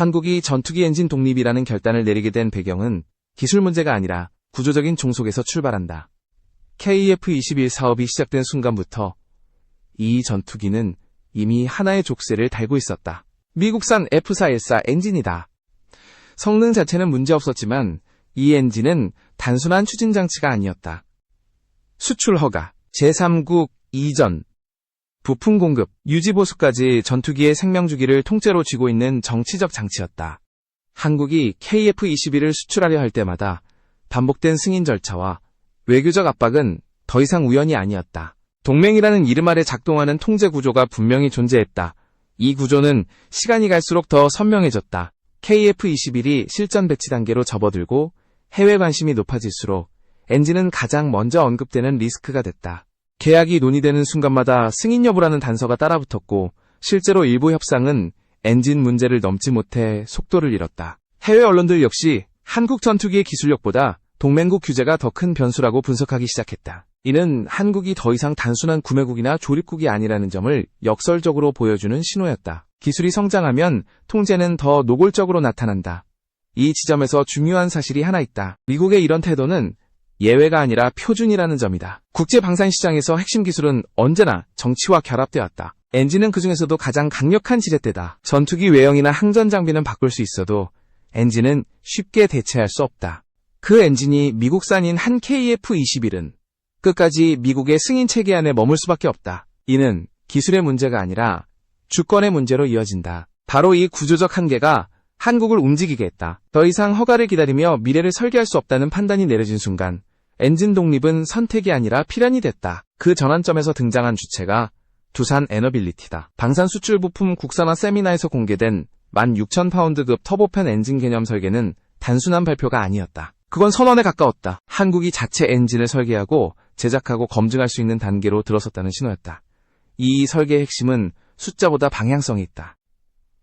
한국이 전투기 엔진 독립이라는 결단을 내리게 된 배경은 기술 문제가 아니라 구조적인 종속에서 출발한다. KF-21 사업이 시작된 순간부터 이 전투기는 이미 하나의 족쇄를 달고 있었다. 미국산 F414 엔진이다. 성능 자체는 문제없었지만 이 엔진은 단순한 추진 장치가 아니었다. 수출 허가, 제3국 이전, 부품 공급, 유지 보수까지 전투기의 생명주기를 통째로 쥐고 있는 정치적 장치였다. 한국이 KF-21을 수출하려 할 때마다 반복된 승인 절차와 외교적 압박은 더 이상 우연이 아니었다. 동맹이라는 이름 아래 작동하는 통제 구조가 분명히 존재했다. 이 구조는 시간이 갈수록 더 선명해졌다. KF-21이 실전 배치 단계로 접어들고 해외 관심이 높아질수록 엔진은 가장 먼저 언급되는 리스크가 됐다. 계약이 논의되는 순간마다 승인 여부라는 단서가 따라붙었고 실제로 일부 협상은 엔진 문제를 넘지 못해 속도를 잃었다. 해외 언론들 역시 한국 전투기의 기술력보다 동맹국 규제가 더 큰 변수라고 분석하기 시작했다. 이는 한국이 더 이상 단순한 구매국이나 조립국이 아니라는 점을 역설적으로 보여주는 신호였다. 기술이 성장하면 통제는 더 노골적으로 나타난다. 이 지점에서 중요한 사실이 하나 있다. 미국의 이런 태도는 예외가 아니라 표준이라는 점이다. 국제 방산 시장에서 핵심 기술은 언제나 정치와 결합되었다. 엔진은 그 중에서도 가장 강력한 지렛대다. 전투기 외형이나 항전 장비는 바꿀 수 있어도 엔진은 쉽게 대체할 수 없다. 그 엔진이 미국산인 한 KF-21은 끝까지 미국의 승인 체계 안에 머물 수밖에 없다. 이는 기술의 문제가 아니라 주권의 문제로 이어진다. 바로 이 구조적 한계가 한국을 움직이게 했다. 더 이상 허가를 기다리며 미래를 설계할 수 없다는 판단이 내려진 순간 엔진 독립은 선택이 아니라 필연이 됐다. 그 전환점에서 등장한 주체가 두산 에너빌리티다. 방산 수출 부품 국산화 세미나에서 공개된 16,000파운드급 터보팬 엔진 개념 설계는 단순한 발표가 아니었다. 그건 선언에 가까웠다. 한국이 자체 엔진을 설계하고 제작하고 검증할 수 있는 단계로 들어섰다는 신호였다. 이 설계의 핵심은 숫자보다 방향성이 있다.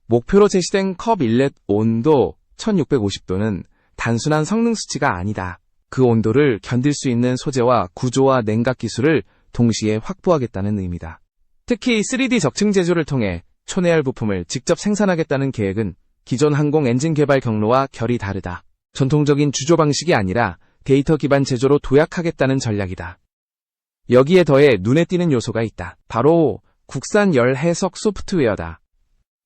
목표로 제시된 컵 인렛 온도 1650도는 단순한 성능 수치가 아니다. 그 온도를 견딜 수 있는 소재와 구조와 냉각 기술을 동시에 확보하겠다는 의미다. 특히 3D 적층 제조를 통해 초내열 부품을 직접 생산하겠다는 계획은 기존 항공 엔진 개발 경로와 결이 다르다. 전통적인 주조 방식이 아니라 데이터 기반 제조로 도약하겠다는 전략이다. 여기에 더해 눈에 띄는 요소가 있다. 바로 국산 열 해석 소프트웨어다.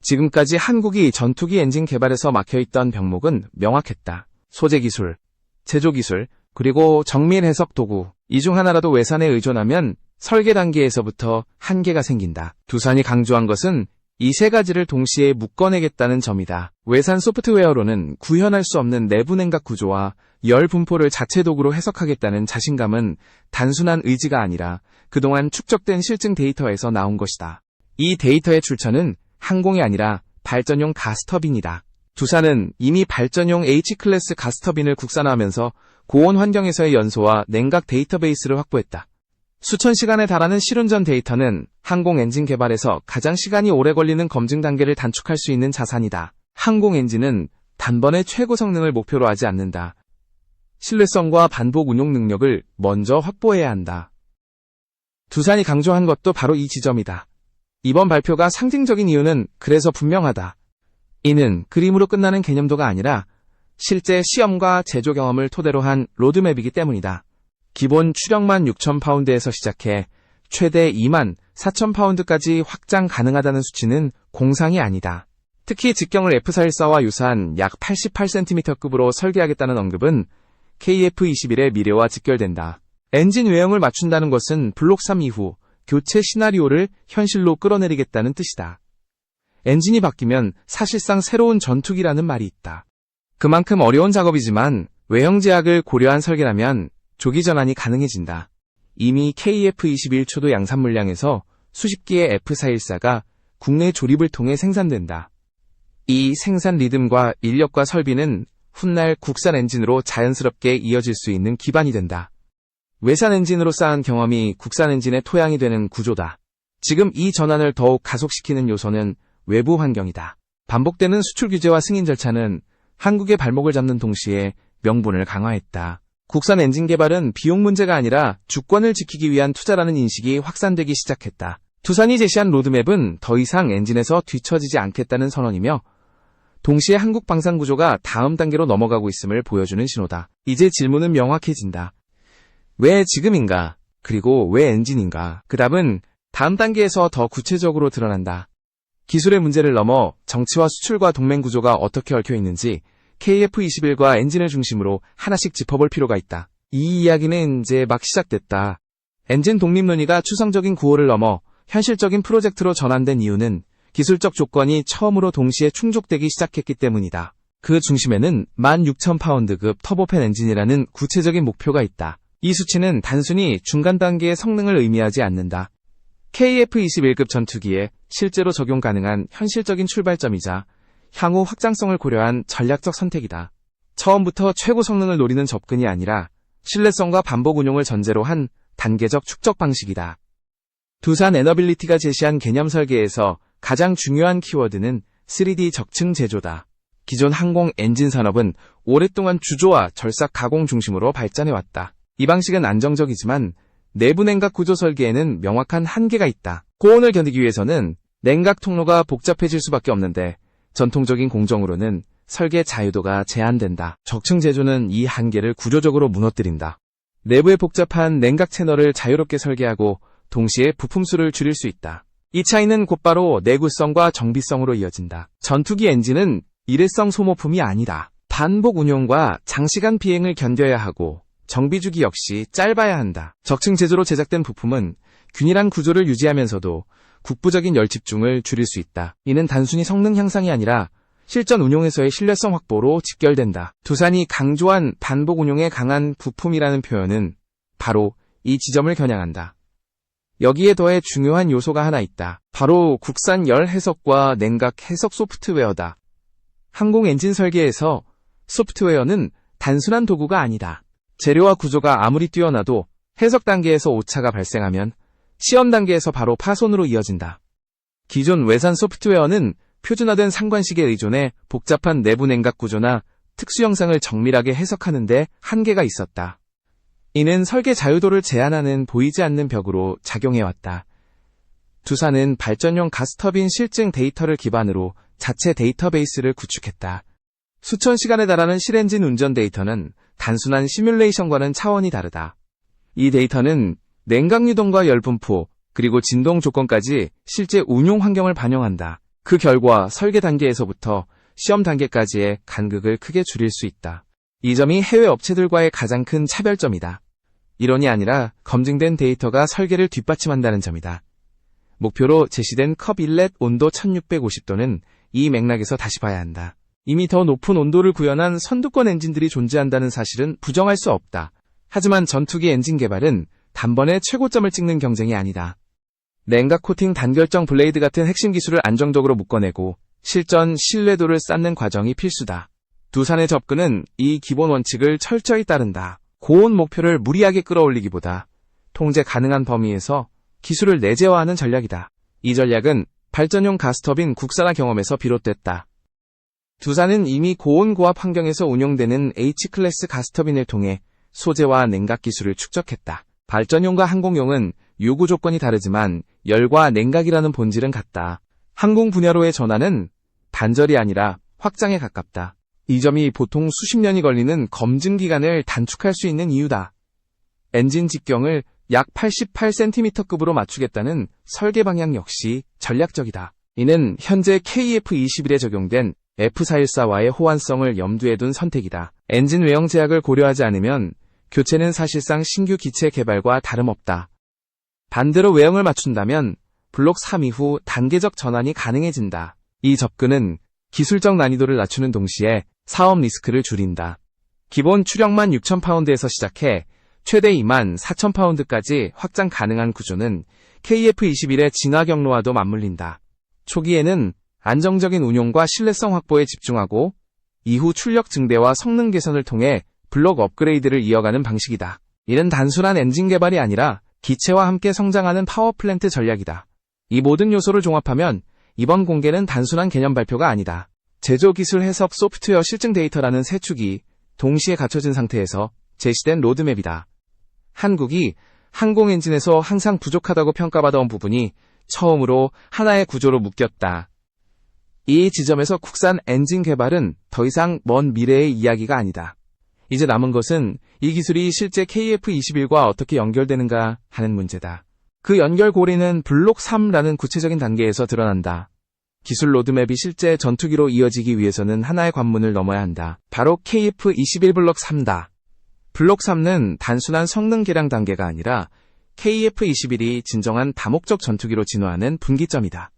지금까지 한국이 전투기 엔진 개발에서 막혀있던 병목은 명확했다. 소재 기술, 제조 기술, 그리고 정밀 해석 도구. 이 중 하나라도 외산에 의존하면 설계 단계에서부터 한계가 생긴다. 두산이 강조한 것은 이 세 가지를 동시에 묶어내겠다는 점이다. 외산 소프트웨어로는 구현할 수 없는 내부 냉각 구조와 열 분포를 자체 도구로 해석하겠다는 자신감은 단순한 의지가 아니라 그동안 축적된 실증 데이터에서 나온 것이다. 이 데이터의 출처는 항공이 아니라 발전용 가스터빈이다. 두산은 이미 발전용 H클래스 가스터빈을 국산화하면서 고온 환경에서의 연소와 냉각 데이터베이스를 확보했다. 수천 시간에 달하는 실운전 데이터는 항공 엔진 개발에서 가장 시간이 오래 걸리는 검증 단계를 단축할 수 있는 자산이다. 항공 엔진은 단번에 최고 성능을 목표로 하지 않는다. 신뢰성과 반복 운용 능력을 먼저 확보해야 한다. 두산이 강조한 것도 바로 이 지점이다. 이번 발표가 상징적인 이유는 그래서 분명하다. 이는 그림으로 끝나는 개념도가 아니라 실제 시험과 제조 경험을 토대로 한 로드맵이기 때문이다. 기본 추력만 6,000파운드에서 시작해 최대 2만 4,000파운드까지 확장 가능하다는 수치는 공상이 아니다. 특히 직경을 F414와 유사한 약 88cm급으로 설계하겠다는 언급은 KF-21의 미래와 직결된다. 엔진 외형을 맞춘다는 것은 블록 3 이후 교체 시나리오를 현실로 끌어내리겠다는 뜻이다. 엔진이 바뀌면 사실상 새로운 전투기라는 말이 있다. 그만큼 어려운 작업이지만 외형 제약을 고려한 설계라면 조기 전환이 가능해진다. 이미 KF-21 초도 양산 물량에서 수십 기의 F414가 국내 조립을 통해 생산된다. 이 생산 리듬과 인력과 설비는 훗날 국산 엔진으로 자연스럽게 이어질 수 있는 기반이 된다. 외산 엔진으로 쌓은 경험이 국산 엔진의 토양이 되는 구조다. 지금 이 전환을 더욱 가속시키는 요소는 외부 환경이다. 반복되는 수출 규제와 승인 절차는 한국의 발목을 잡는 동시에 명분을 강화했다. 국산 엔진 개발은 비용 문제가 아니라 주권을 지키기 위한 투자라는 인식이 확산되기 시작했다. 두산이 제시한 로드맵은 더 이상 엔진에서 뒤처지지 않겠다는 선언이며 동시에 한국 방산 구조가 다음 단계로 넘어가고 있음을 보여주는 신호다. 이제 질문은 명확해진다. 왜 지금인가? 그리고 왜 엔진인가? 그 답은 다음 단계에서 더 구체적으로 드러난다. 기술의 문제를 넘어 정치와 수출과 동맹 구조가 어떻게 얽혀 있는지 KF21과 엔진을 중심으로 하나씩 짚어볼 필요가 있다. 이 이야기는 이제 막 시작됐다. 엔진 독립 논의가 추상적인 구호를 넘어 현실적인 프로젝트로 전환된 이유는 기술적 조건이 처음으로 동시에 충족되기 시작했기 때문이다. 그 중심에는 16,000파운드급 터보팬 엔진이라는 구체적인 목표가 있다. 이 수치는 단순히 중간 단계의 성능을 의미하지 않는다. KF-21급 전투기에 실제로 적용 가능한 현실적인 출발점이자 향후 확장성을 고려한 전략적 선택이다. 처음부터 최고 성능을 노리는 접근이 아니라 신뢰성과 반복 운용을 전제로 한 단계적 축적 방식이다. 두산 에너빌리티가 제시한 개념 설계에서 가장 중요한 키워드는 3D 적층 제조다. 기존 항공 엔진 산업은 오랫동안 주조와 절삭 가공 중심으로 발전해왔다. 이 방식은 안정적이지만 내부 냉각 구조 설계에는 명확한 한계가 있다. 고온을 견디기 위해서는 냉각 통로가 복잡해질 수밖에 없는데 전통적인 공정으로는 설계 자유도가 제한된다. 적층 제조는 이 한계를 구조적으로 무너뜨린다. 내부의 복잡한 냉각 채널을 자유롭게 설계하고 동시에 부품 수를 줄일 수 있다. 이 차이는 곧바로 내구성과 정비성으로 이어진다. 전투기 엔진은 일회성 소모품이 아니다. 반복 운용과 장시간 비행을 견뎌야 하고 정비주기 역시 짧아야 한다. 적층 제조로 제작된 부품은 균일한 구조를 유지하면서도 국부적인 열 집중을 줄일 수 있다. 이는 단순히 성능 향상이 아니라 실전 운용에서의 신뢰성 확보로 직결된다. 두산이 강조한 반복 운용에 강한 부품이라는 표현은 바로 이 지점을 겨냥한다. 여기에 더해 중요한 요소가 하나 있다. 바로 국산 열 해석과 냉각 해석 소프트웨어다. 항공 엔진 설계에서 소프트웨어는 단순한 도구가 아니다. 재료와 구조가 아무리 뛰어나도 해석 단계에서 오차가 발생하면 시험 단계에서 바로 파손으로 이어진다. 기존 외산 소프트웨어는 표준화된 상관식에 의존해 복잡한 내부 냉각 구조나 특수 영상을 정밀하게 해석하는데 한계가 있었다. 이는 설계 자유도를 제한하는 보이지 않는 벽으로 작용해왔다. 두산은 발전용 가스터빈 실증 데이터를 기반으로 자체 데이터베이스를 구축했다. 수천 시간에 달하는 실엔진 운전 데이터는 단순한 시뮬레이션과는 차원이 다르다. 이 데이터는 냉각 유동과 열 분포, 그리고 진동 조건까지 실제 운용 환경을 반영한다. 그 결과 설계 단계에서부터 시험 단계까지의 간극을 크게 줄일 수 있다. 이 점이 해외 업체들과의 가장 큰 차별점이다. 이론이 아니라 검증된 데이터가 설계를 뒷받침한다는 점이다. 목표로 제시된 컵 인렛 온도 1650도는 이 맥락에서 다시 봐야 한다. 이미 더 높은 온도를 구현한 선두권 엔진들이 존재한다는 사실은 부정할 수 없다. 하지만 전투기 엔진 개발은 단번에 최고점을 찍는 경쟁이 아니다. 냉각 코팅 단결정 블레이드 같은 핵심 기술을 안정적으로 묶어내고 실전 신뢰도를 쌓는 과정이 필수다. 두산의 접근은 이 기본 원칙을 철저히 따른다. 고온 목표를 무리하게 끌어올리기보다 통제 가능한 범위에서 기술을 내재화하는 전략이다. 이 전략은 발전용 가스터빈 국산화 경험에서 비롯됐다. 두산은 이미 고온 고압 환경에서 운용되는 H클래스 가스터빈을 통해 소재와 냉각 기술을 축적했다. 발전용과 항공용은 요구 조건이 다르지만 열과 냉각이라는 본질은 같다. 항공 분야로의 전환은 단절이 아니라 확장에 가깝다. 이 점이 보통 수십 년이 걸리는 검증 기간을 단축할 수 있는 이유다. 엔진 직경을 약 88cm급으로 맞추겠다는 설계 방향 역시 전략적이다. 이는 현재 KF-21에 적용된 F414와의 호환성을 염두에 둔 선택이다. 엔진 외형 제약을 고려하지 않으면 교체는 사실상 신규 기체 개발과 다름없다. 반대로 외형을 맞춘다면 블록 3 이후 단계적 전환이 가능해진다. 이 접근은 기술적 난이도를 낮추는 동시에 사업 리스크를 줄인다. 기본 추력만 6,000파운드에서 시작해 최대 2만 4,000파운드까지 확장 가능한 구조는 KF-21의 진화 경로와도 맞물린다. 초기에는 안정적인 운용과 신뢰성 확보에 집중하고 이후 출력 증대와 성능 개선을 통해 블록 업그레이드를 이어가는 방식이다. 이는 단순한 엔진 개발이 아니라 기체와 함께 성장하는 파워플랜트 전략이다. 이 모든 요소를 종합하면 이번 공개는 단순한 개념 발표가 아니다. 제조 기술 해석 소프트웨어 실증 데이터라는 세 축이 동시에 갖춰진 상태에서 제시된 로드맵이다. 한국이 항공 엔진에서 항상 부족하다고 평가받아온 부분이 처음으로 하나의 구조로 묶였다. 이 지점에서 국산 엔진 개발은 더 이상 먼 미래의 이야기가 아니다. 이제 남은 것은 이 기술이 실제 KF-21과 어떻게 연결되는가 하는 문제다. 그 연결 고리는 블록 3라는 구체적인 단계에서 드러난다. 기술 로드맵이 실제 전투기로 이어지기 위해서는 하나의 관문을 넘어야 한다. 바로 KF-21 블록 3다. 블록 3는 단순한 성능 개량 단계가 아니라 KF-21이 진정한 다목적 전투기로 진화하는 분기점이다.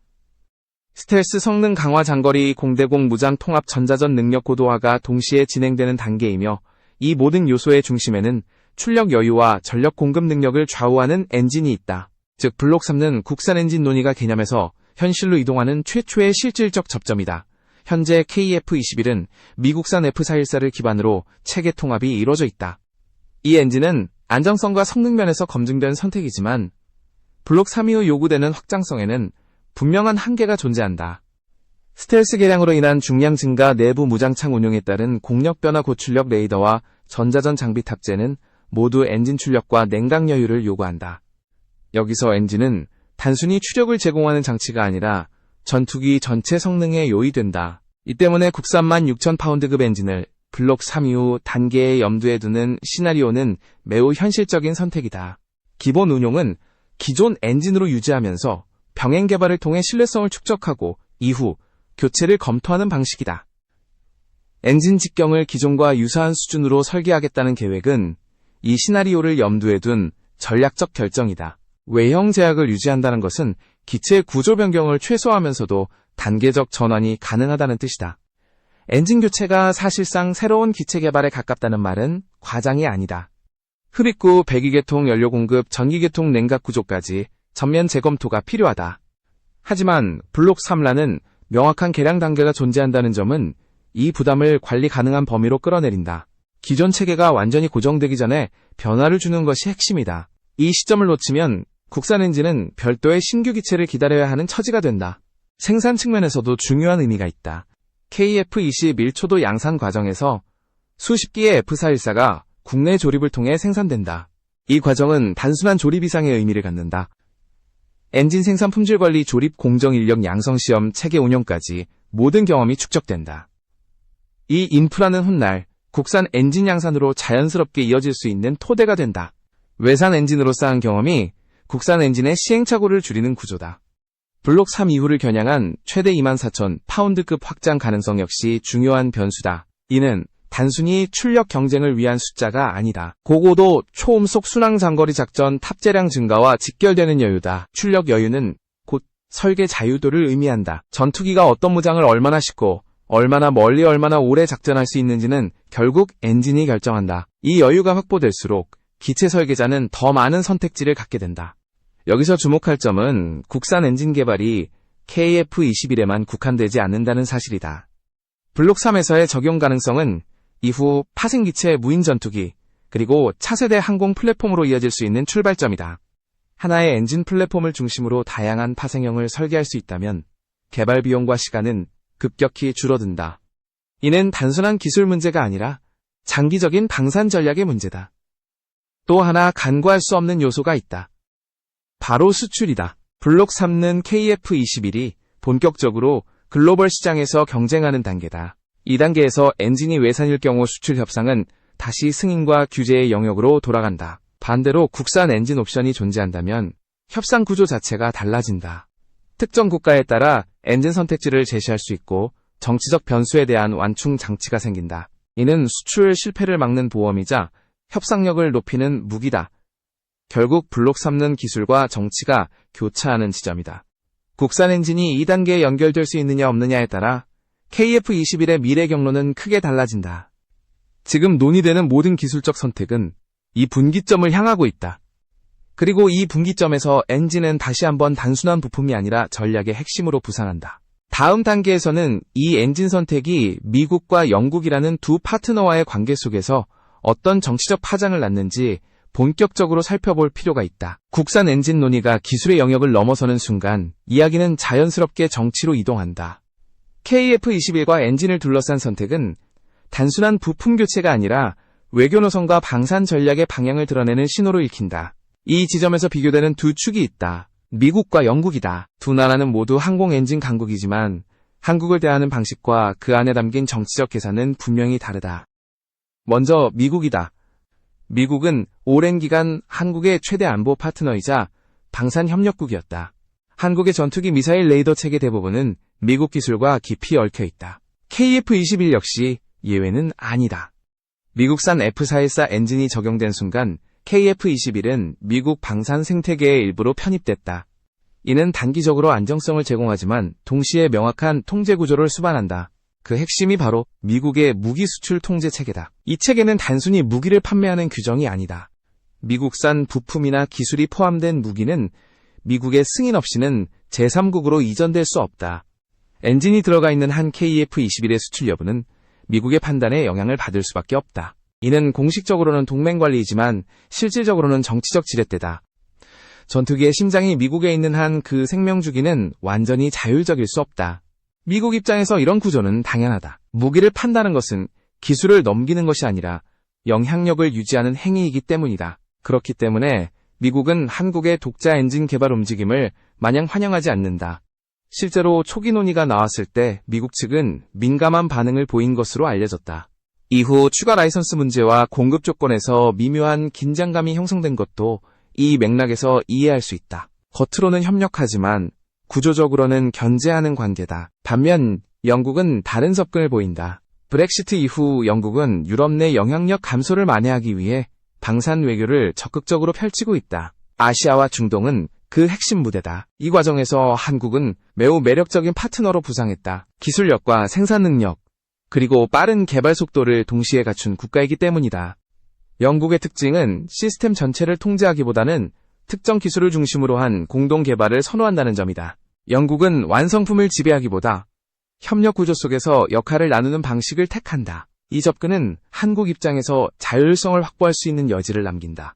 스텔스 성능 강화 장거리 공대공 무장 통합 전자전 능력 고도화가 동시에 진행되는 단계이며 이 모든 요소의 중심에는 출력 여유와 전력 공급 능력을 좌우하는 엔진이 있다. 즉 블록 3는 국산 엔진 논의가 개념에서 현실로 이동하는 최초의 실질적 접점이다. 현재 KF-21은 미국산 F414를 기반으로 체계 통합이 이루어져 있다. 이 엔진은 안정성과 성능 면에서 검증된 선택이지만 블록 3 이후 요구되는 확장성에는 분명한 한계가 존재한다. 스텔스 개량으로 인한 중량 증가 내부 무장창 운용에 따른 공력 변화 고출력 레이더와 전자전 장비 탑재는 모두 엔진 출력과 냉각 여유를 요구한다. 여기서 엔진은 단순히 추력을 제공하는 장치가 아니라 전투기 전체 성능에 요의된다. 이 때문에 국산만 6,000파운드급 엔진을 블록 3 이후 단계에 염두에 두는 시나리오는 매우 현실적인 선택이다. 기본 운용은 기존 엔진으로 유지하면서 병행 개발을 통해 신뢰성을 축적하고 이후 교체를 검토하는 방식이다. 엔진 직경을 기존과 유사한 수준으로 설계하겠다는 계획은 이 시나리오를 염두에 둔 전략적 결정이다. 외형 제약을 유지한다는 것은 기체 구조 변경을 최소화하면서도 단계적 전환이 가능하다는 뜻이다. 엔진 교체가 사실상 새로운 기체 개발에 가깝다는 말은 과장이 아니다. 흡입구 배기계통 연료 공급 전기계통 냉각 구조까지 전면 재검토가 필요하다. 하지만 블록 3라는 명확한 개량 단계가 존재한다는 점은 이 부담을 관리 가능한 범위로 끌어내린다. 기존 체계가 완전히 고정되기 전에 변화를 주는 것이 핵심이다. 이 시점을 놓치면 국산 엔진은 별도의 신규 기체를 기다려야 하는 처지가 된다. 생산 측면에서도 중요한 의미가 있다. KF-21초도 양산 과정에서 수십 기의 F414가 국내 조립을 통해 생산된다. 이 과정은 단순한 조립 이상의 의미를 갖는다. 엔진 생산 품질 관리 조립 공정 인력 양성 시험 체계 운영까지 모든 경험이 축적된다. 이 인프라는 훗날 국산 엔진 양산으로 자연스럽게 이어질 수 있는 토대가 된다. 외산 엔진으로 쌓은 경험이 국산 엔진의 시행착오를 줄이는 구조다. 블록 3 이후를 겨냥한 최대 24,000 파운드급 확장 가능성 역시 중요한 변수다. 이는 단순히 출력 경쟁을 위한 숫자가 아니다. 고고도 초음속 순항 장거리 작전 탑재량 증가와 직결되는 여유다. 출력 여유는 곧 설계 자유도를 의미한다. 전투기가 어떤 무장을 얼마나 싣고 얼마나 멀리 얼마나 오래 작전할 수 있는지는 결국 엔진이 결정한다. 이 여유가 확보될수록 기체 설계자는 더 많은 선택지를 갖게 된다. 여기서 주목할 점은 국산 엔진 개발이 KF-21에만 국한되지 않는다는 사실이다. 블록 3에서의 적용 가능성은 이후 파생기체 무인 전투기, 그리고 차세대 항공 플랫폼으로 이어질 수 있는 출발점이다. 하나의 엔진 플랫폼을 중심으로 다양한 파생형을 설계할 수 있다면 개발 비용과 시간은 급격히 줄어든다. 이는 단순한 기술 문제가 아니라 장기적인 방산 전략의 문제다. 또 하나 간과할 수 없는 요소가 있다. 바로 수출이다. 블록 3는 KF-21이 본격적으로 글로벌 시장에서 경쟁하는 단계다. 이 단계에서 엔진이 외산일 경우 수출 협상은 다시 승인과 규제의 영역으로 돌아간다. 반대로 국산 엔진 옵션이 존재한다면 협상 구조 자체가 달라진다. 특정 국가에 따라 엔진 선택지를 제시할 수 있고 정치적 변수에 대한 완충 장치가 생긴다. 이는 수출 실패를 막는 보험이자 협상력을 높이는 무기다. 결국 블록 3는 기술과 정치가 교차하는 지점이다. 국산 엔진이 2단계에 연결될 수 있느냐 없느냐에 따라 KF-21의 미래 경로는 크게 달라진다. 지금 논의되는 모든 기술적 선택은 이 분기점을 향하고 있다. 그리고 이 분기점에서 엔진은 다시 한번 단순한 부품이 아니라 전략의 핵심으로 부상한다. 다음 단계에서는 이 엔진 선택이 미국과 영국이라는 두 파트너와의 관계 속에서 어떤 정치적 파장을 낳는지 본격적으로 살펴볼 필요가 있다. 국산 엔진 논의가 기술의 영역을 넘어서는 순간 이야기는 자연스럽게 정치로 이동한다. KF-21과 엔진을 둘러싼 선택은 단순한 부품 교체가 아니라 외교 노선과 방산 전략의 방향을 드러내는 신호로 읽힌다. 이 지점에서 비교되는 두 축이 있다. 미국과 영국이다. 두 나라는 모두 항공 엔진 강국이지만 한국을 대하는 방식과 그 안에 담긴 정치적 계산은 분명히 다르다. 먼저 미국이다. 미국은 오랜 기간 한국의 최대 안보 파트너이자 방산 협력국이었다. 한국의 전투기 미사일 레이더 체계 대부분은 미국 기술과 깊이 얽혀 있다. KF-21 역시 예외는 아니다. 미국산 F-414 엔진이 적용된 순간 KF-21은 미국 방산 생태계의 일부로 편입됐다. 이는 단기적으로 안정성을 제공하지만 동시에 명확한 통제 구조를 수반한다. 그 핵심이 바로 미국의 무기 수출 통제 체계다. 이 체계는 단순히 무기를 판매하는 규정이 아니다. 미국산 부품이나 기술이 포함된 무기는 미국의 승인 없이는 제3국으로 이전될 수 없다. 엔진이 들어가 있는 한 KF-21의 수출 여부는 미국의 판단에 영향을 받을 수밖에 없다. 이는 공식적으로는 동맹 관리이지만 실질적으로는 정치적 지렛대다. 전투기의 심장이 미국에 있는 한 그 생명 주기는 완전히 자율적일 수 없다. 미국 입장에서 이런 구조는 당연하다. 무기를 판다는 것은 기술을 넘기는 것이 아니라 영향력을 유지하는 행위이기 때문이다. 그렇기 때문에 미국은 한국의 독자 엔진 개발 움직임을 마냥 환영하지 않는다. 실제로 초기 논의가 나왔을 때 미국 측은 민감한 반응을 보인 것으로 알려졌다. 이후 추가 라이선스 문제와 공급 조건에서 미묘한 긴장감이 형성된 것도 이 맥락에서 이해할 수 있다. 겉으로는 협력하지만 구조적으로는 견제하는 관계다. 반면 영국은 다른 접근을 보인다. 브렉시트 이후 영국은 유럽 내 영향력 감소를 만회하기 위해 방산 외교를 적극적으로 펼치고 있다. 아시아와 중동은 그 핵심 무대다. 이 과정에서 한국은 매우 매력적인 파트너로 부상했다. 기술력과 생산 능력, 그리고 빠른 개발 속도를 동시에 갖춘 국가이기 때문이다. 영국의 특징은 시스템 전체를 통제하기보다는 특정 기술을 중심으로 한 공동 개발을 선호한다는 점이다. 영국은 완성품을 지배하기보다 협력 구조 속에서 역할을 나누는 방식을 택한다. 이 접근은 한국 입장에서 자율성을 확보할 수 있는 여지를 남긴다.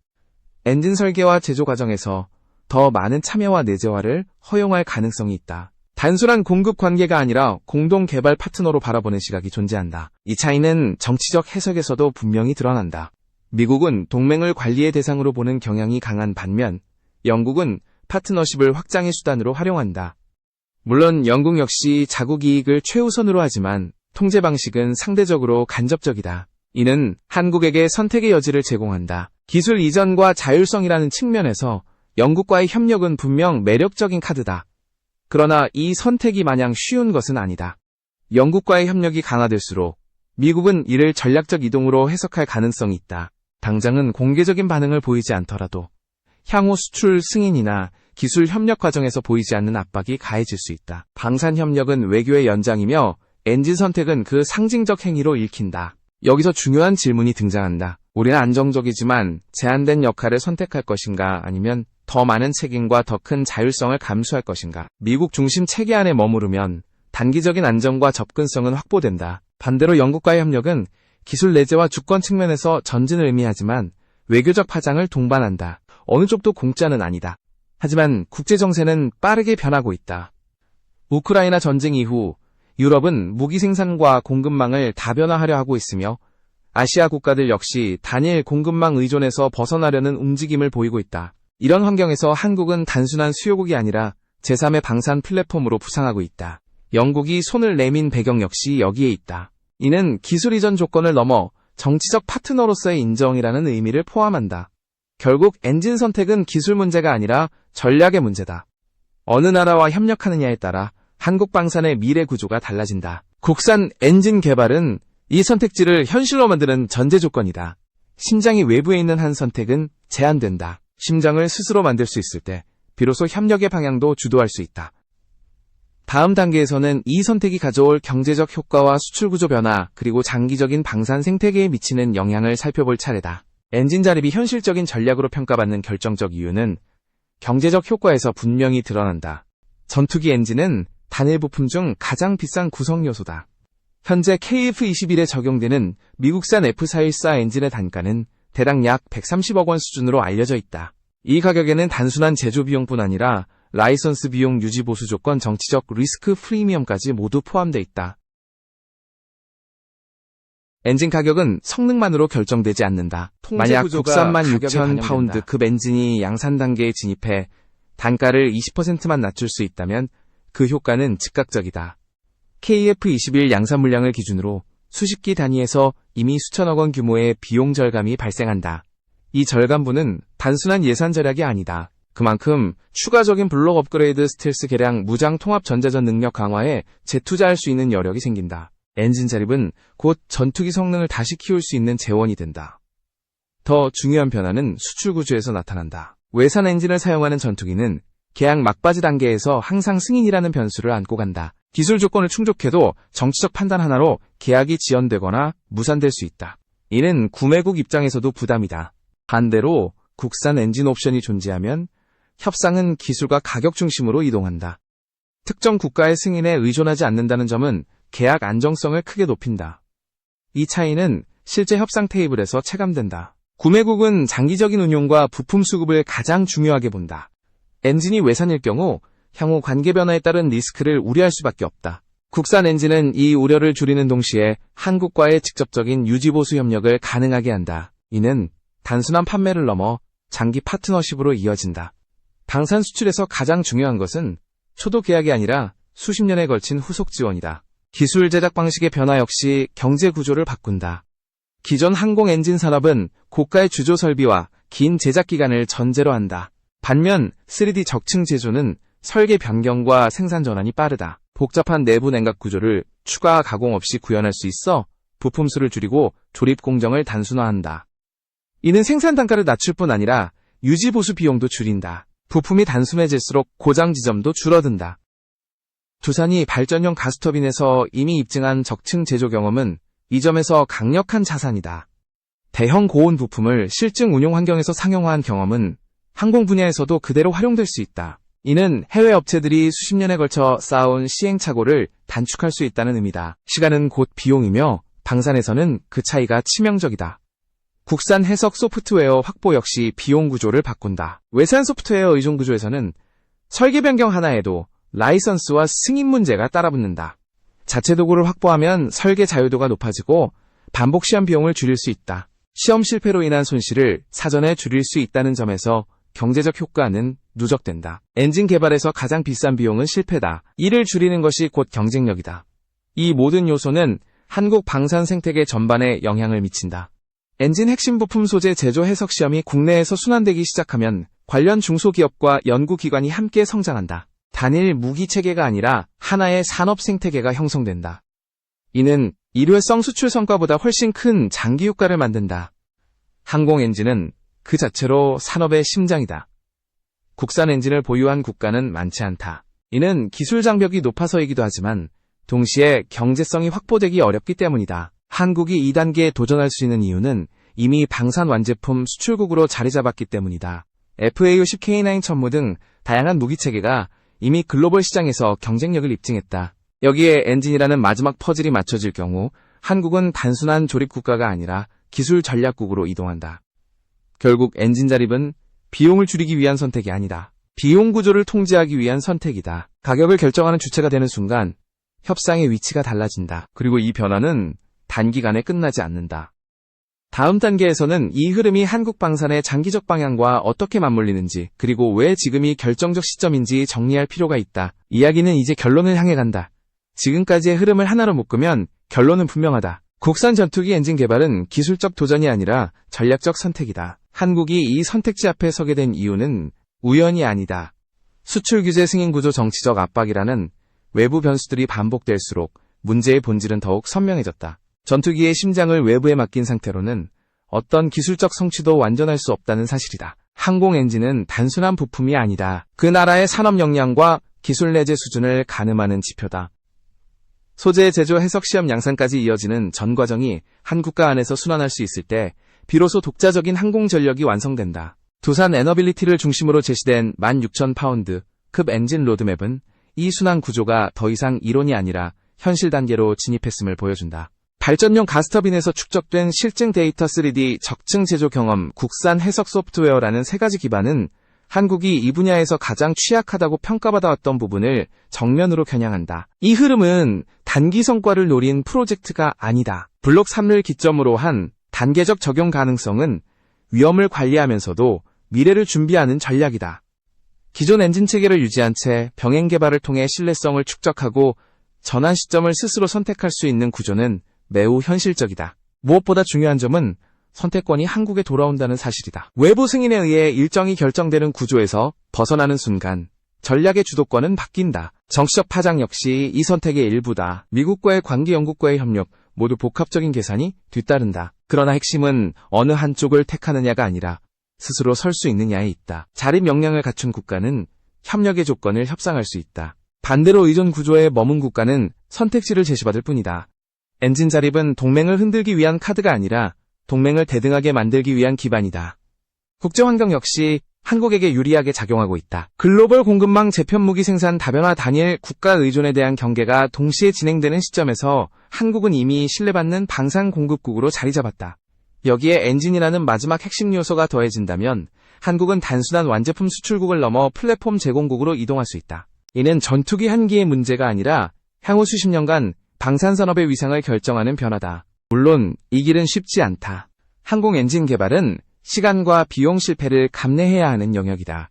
엔진 설계와 제조 과정에서 더 많은 참여와 내재화를 허용할 가능성이 있다. 단순한 공급 관계가 아니라 공동 개발 파트너로 바라보는 시각이 존재한다. 이 차이는 정치적 해석에서도 분명히 드러난다. 미국은 동맹을 관리의 대상으로 보는 경향이 강한 반면 영국은 파트너십을 확장의 수단으로 활용한다. 물론 영국 역시 자국 이익을 최우선으로 하지만 통제 방식은 상대적으로 간접적이다. 이는 한국에게 선택의 여지를 제공한다. 기술 이전과 자율성이라는 측면에서 영국과의 협력은 분명 매력적인 카드다. 그러나 이 선택이 마냥 쉬운 것은 아니다. 영국과의 협력이 강화될수록 미국은 이를 전략적 이동으로 해석할 가능성이 있다. 당장은 공개적인 반응을 보이지 않더라도 향후 수출 승인이나 기술 협력 과정에서 보이지 않는 압박이 가해질 수 있다. 방산 협력은 외교의 연장이며 엔진 선택은 그 상징적 행위로 읽힌다. 여기서 중요한 질문이 등장한다. 우리는 안정적이지만 제한된 역할을 선택할 것인가 아니면 더 많은 책임과 더 큰 자율성을 감수할 것인가. 미국 중심 체계 안에 머무르면 단기적인 안정과 접근성은 확보된다. 반대로 영국과의 협력은 기술 내재와 주권 측면에서 전진을 의미하지만 외교적 파장을 동반한다. 어느 쪽도 공짜는 아니다. 하지만 국제 정세는 빠르게 변하고 있다. 우크라이나 전쟁 이후 유럽은 무기 생산과 공급망을 다변화하려 하고 있으며 아시아 국가들 역시 단일 공급망 의존에서 벗어나려는 움직임을 보이고 있다. 이런 환경에서 한국은 단순한 수요국이 아니라 제3의 방산 플랫폼으로 부상하고 있다. 영국이 손을 내민 배경 역시 여기에 있다. 이는 기술 이전 조건을 넘어 정치적 파트너로서의 인정이라는 의미를 포함한다. 결국 엔진 선택은 기술 문제가 아니라 전략의 문제다. 어느 나라와 협력하느냐에 따라 한국 방산의 미래 구조가 달라진다. 국산 엔진 개발은 이 선택지를 현실로 만드는 전제 조건이다. 심장이 외부에 있는 한 선택은 제한된다. 심장을 스스로 만들 수 있을 때 비로소 협력의 방향도 주도할 수 있다. 다음 단계에서는 이 선택이 가져올 경제적 효과와 수출 구조 변화, 그리고 장기적인 방산 생태계에 미치는 영향을 살펴볼 차례다. 엔진 자립이 현실적인 전략으로 평가받는 결정적 이유는 경제적 효과에서 분명히 드러난다. 전투기 엔진은 단일 부품 중 가장 비싼 구성 요소다. 현재 KF-21에 적용되는 미국산 F414 엔진의 단가는 대략 약 130억 원 수준으로 알려져 있다. 이 가격에는 단순한 제조 비용뿐 아니라 라이선스 비용 유지 보수 조건 정치적 리스크 프리미엄까지 모두 포함되어 있다. 엔진 가격은 성능만으로 결정되지 않는다. 만약 국산만 6천 파운드 급 엔진이 양산 단계에 진입해 단가를 20%만 낮출 수 있다면 그 효과는 즉각적이다. KF21 양산 물량을 기준으로 수십 기 단위에서 이미 수천억 원 규모의 비용 절감이 발생한다. 이 절감분은 단순한 예산 절약이 아니다. 그만큼 추가적인 블록 업그레이드 스텔스 개량 무장 통합 전자전 능력 강화에 재투자할 수 있는 여력이 생긴다. 엔진 자립은 곧 전투기 성능을 다시 키울 수 있는 재원이 된다. 더 중요한 변화는 수출 구조에서 나타난다. 외산 엔진을 사용하는 전투기는 계약 막바지 단계에서 항상 승인이라는 변수를 안고 간다. 기술 조건을 충족해도 정치적 판단 하나로 계약이 지연되거나 무산될 수 있다. 이는 구매국 입장에서도 부담이다. 반대로 국산 엔진 옵션이 존재하면 협상은 기술과 가격 중심으로 이동한다. 특정 국가의 승인에 의존하지 않는다는 점은 계약 안정성을 크게 높인다. 이 차이는 실제 협상 테이블에서 체감된다. 구매국은 장기적인 운용과 부품 수급을 가장 중요하게 본다. 엔진이 외산일 경우 향후 관계 변화에 따른 리스크를 우려할 수밖에 없다. 국산 엔진은 이 우려를 줄이는 동시에 한국과의 직접적인 유지보수 협력을 가능하게 한다. 이는 단순한 판매를 넘어 장기 파트너십으로 이어진다. 방산 수출에서 가장 중요한 것은 초도 계약이 아니라 수십 년에 걸친 후속 지원이다. 기술 제작 방식의 변화 역시 경제 구조를 바꾼다. 기존 항공 엔진 산업은 고가의 주조 설비와 긴 제작 기간을 전제로 한다. 반면 3D 적층 제조는 설계 변경과 생산 전환이 빠르다. 복잡한 내부 냉각 구조를 추가 가공 없이 구현할 수 있어 부품 수를 줄이고 조립 공정을 단순화한다. 이는 생산 단가를 낮출 뿐 아니라 유지 보수 비용도 줄인다. 부품이 단순해질수록 고장 지점도 줄어든다. 두산이 발전용 가스터빈에서 이미 입증한 적층 제조 경험은 이 점에서 강력한 자산이다. 대형 고온 부품을 실증 운용 환경에서 상용화한 경험은 항공 분야에서도 그대로 활용될 수 있다. 이는 해외 업체들이 수십 년에 걸쳐 쌓아온 시행착오를 단축할 수 있다는 의미다. 시간은 곧 비용이며 방산에서는 그 차이가 치명적이다. 국산 해석 소프트웨어 확보 역시 비용 구조를 바꾼다. 외산 소프트웨어 의존 구조에서는 설계 변경 하나에도 라이선스와 승인 문제가 따라붙는다. 자체 도구를 확보하면 설계 자유도가 높아지고 반복 시험 비용을 줄일 수 있다. 시험 실패로 인한 손실을 사전에 줄일 수 있다는 점에서 경제적 효과는 누적된다. 엔진 개발에서 가장 비싼 비용은 실패다. 이를 줄이는 것이 곧 경쟁력이다. 이 모든 요소는 한국 방산 생태계 전반에 영향을 미친다. 엔진 핵심 부품 소재 제조 해석 시험이 국내에서 순환되기 시작하면 관련 중소기업과 연구기관이 함께 성장한다. 단일 무기 체계가 아니라 하나의 산업 생태계가 형성된다. 이는 일회성 수출 성과보다 훨씬 큰 장기 효과를 만든다. 항공 엔진은 그 자체로 산업의 심장이다. 국산 엔진을 보유한 국가는 많지 않다. 이는 기술 장벽이 높아서이기도 하지만 동시에 경제성이 확보되기 어렵기 때문이다. 한국이 2단계에 도전할 수 있는 이유는 이미 방산 완제품 수출국으로 자리 잡았기 때문이다. FA50 K9 천무 등 다양한 무기 체계가 이미 글로벌 시장에서 경쟁력을 입증했다. 여기에 엔진이라는 마지막 퍼즐이 맞춰질 경우 한국은 단순한 조립 국가가 아니라 기술 전략국으로 이동한다. 결국 엔진 자립은 비용을 줄이기 위한 선택이 아니다. 비용 구조를 통제하기 위한 선택이다. 가격을 결정하는 주체가 되는 순간 협상의 위치가 달라진다. 그리고 이 변화는 단기간에 끝나지 않는다. 다음 단계에서는 이 흐름이 한국 방산의 장기적 방향과 어떻게 맞물리는지, 그리고 왜 지금이 결정적 시점인지 정리할 필요가 있다. 이야기는 이제 결론을 향해 간다. 지금까지의 흐름을 하나로 묶으면 결론은 분명하다. 국산 전투기 엔진 개발은 기술적 도전이 아니라 전략적 선택이다. 한국이 이 선택지 앞에 서게 된 이유는 우연이 아니다. 수출 규제 승인 구조 정치적 압박이라는 외부 변수들이 반복될수록 문제의 본질은 더욱 선명해졌다. 전투기의 심장을 외부에 맡긴 상태로는 어떤 기술적 성취도 완전할 수 없다는 사실이다. 항공 엔진은 단순한 부품이 아니다. 그 나라의 산업 역량과 기술 내재 수준을 가늠하는 지표다. 소재 제조 해석 시험 양산까지 이어지는 전 과정이 한 국가 안에서 순환할 수 있을 때 비로소 독자적인 항공 전력이 완성된다. 두산 에너빌리티를 중심으로 제시된 16,000파운드 급 엔진 로드맵은 이 순환 구조가 더 이상 이론이 아니라 현실 단계로 진입했음을 보여준다. 발전용 가스터빈에서 축적된 실증 데이터 3D 적층 제조 경험 국산 해석 소프트웨어라는 세 가지 기반은 한국이 이 분야에서 가장 취약하다고 평가받아왔던 부분을 정면으로 겨냥한다. 이 흐름은 단기 성과를 노린 프로젝트가 아니다. 블록 3를 기점으로 한 단계적 적용 가능성은 위험을 관리하면서도 미래를 준비하는 전략이다. 기존 엔진 체계를 유지한 채 병행 개발을 통해 신뢰성을 축적하고 전환 시점을 스스로 선택할 수 있는 구조는 매우 현실적이다. 무엇보다 중요한 점은 선택권이 한국에 돌아온다는 사실이다. 외부 승인에 의해 일정이 결정되는 구조에서 벗어나는 순간 전략의 주도권은 바뀐다. 정치적 파장 역시 이 선택의 일부다. 미국과의 관계 영국과의 협력 모두 복합적인 계산이 뒤따른다. 그러나 핵심은 어느 한쪽을 택하느냐가 아니라 스스로 설 수 있느냐에 있다. 자립 역량을 갖춘 국가는 협력의 조건을 협상할 수 있다. 반대로 의존 구조에 머문 국가는 선택지를 제시받을 뿐이다. 엔진 자립은 동맹을 흔들기 위한 카드가 아니라 동맹을 대등하게 만들기 위한 기반이다. 국제 환경 역시 한국에게 유리하게 작용하고 있다. 글로벌 공급망 재편 무기 생산 다변화 단일 국가 의존에 대한 경계가 동시에 진행되는 시점에서 한국은 이미 신뢰받는 방산 공급국으로 자리 잡았다. 여기에 엔진이라는 마지막 핵심 요소가 더해진다면 한국은 단순한 완제품 수출국을 넘어 플랫폼 제공국으로 이동할 수 있다. 이는 전투기 한 기의 문제가 아니라 향후 수십 년간 방산산업의 위상을 결정하는 변화다. 물론 이 길은 쉽지 않다. 항공 엔진 개발은 시간과 비용 실패를 감내해야 하는 영역이다.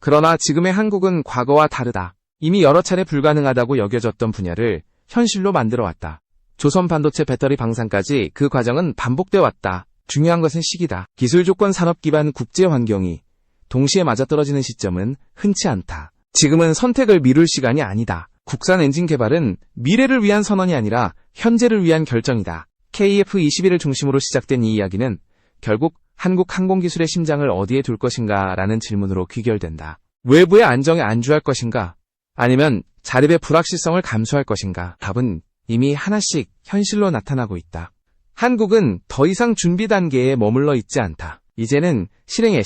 그러나 지금의 한국은 과거와 다르다. 이미 여러 차례 불가능하다고 여겨졌던 분야를 현실로 만들어 왔다. 조선 반도체 배터리 방산까지 그 과정은 반복돼 왔다. 중요한 것은 시기다. 기술 조건 산업 기반 국제 환경이 동시에 맞아떨어지는 시점은 흔치 않다. 지금은 선택을 미룰 시간이 아니다. 국산 엔진 개발은 미래를 위한 선언이 아니라 현재를 위한 결정이다. KF-21을 중심으로 시작된 이 이야기는 결국 한국 항공기술의 심장을 어디에 둘 것인가 라는 질문으로 귀결된다. 외부의 안정에 안주할 것인가? 아니면 자립의 불확실성을 감수할 것인가? 답은 이미 하나씩 현실로 나타나고 있다. 한국은 더 이상 준비 단계에 머물러 있지 않다. 이제는 실행의